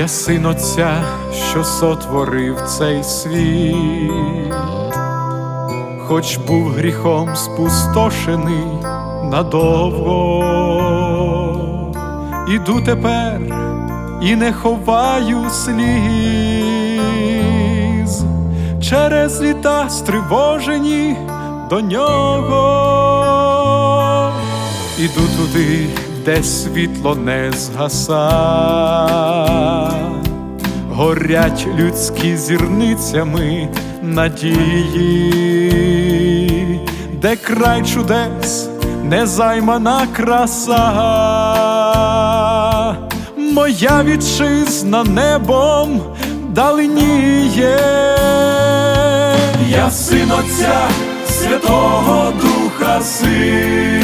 Я син Отця, що сотворив цей світ, хоч був гріхом спустошений надовго, іду тепер і не ховаю сліз, через літа стривожені до нього. Іду туди, де світло не згаса, горять людські зірницями надії, де край чудес, незаймана краса, моя вітчизна небом далиніє. Я син Отця Святого Духа син,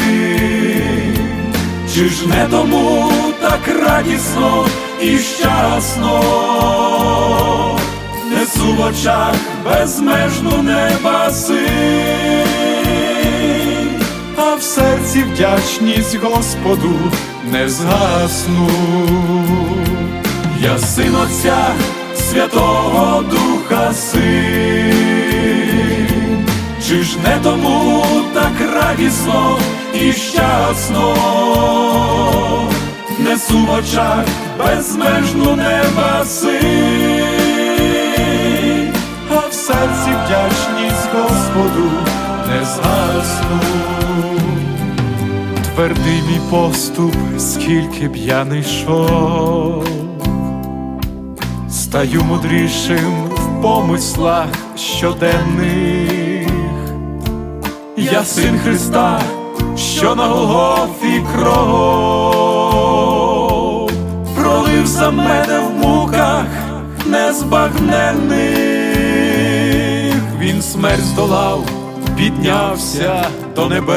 чи ж не тому так радісно і щасно, несу в очах безмежну неба син, а в серці вдячність Господу не згасну. Я син Отця Святого Духа син, чи ж не тому так радісно і щасно, несу в очах безмежну неба син, а в серці вдячність Господу не згасну. Твердий мій поступ, скільки б я не йшов, стаю мудрішим в помислах щоденних. Я син Христа, що на Голгофі кров пролив за мене в муках незбагненних. Він смерть здолав, піднявся до небес,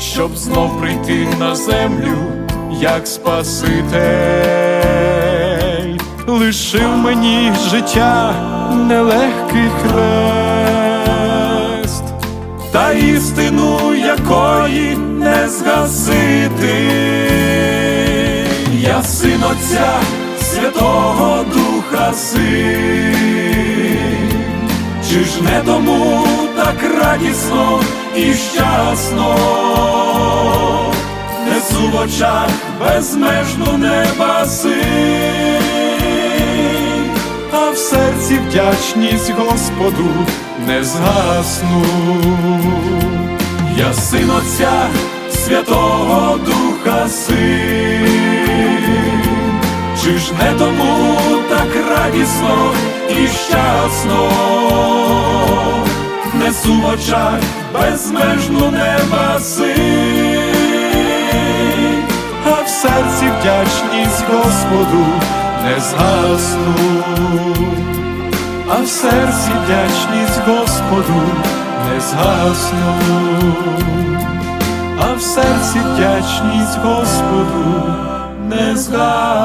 щоб знов прийти на землю, як Спаситель, лишив мені життя нелегкий хрест, та істину якої не згасити. Я син Отця Святого Духа син, чи ж не тому так радісно і щасно, несу в очах безмежну неба син, а в серці вдячність Господу не згасну. Я син Отця Святого Духа син, чи ж не тому радісно і щасно, несу в очах безмежну неба син, а в серці вдячність Господу не згасну, а в серці вдячність Господу не згасну, а в серці вдячність Господу не згасну.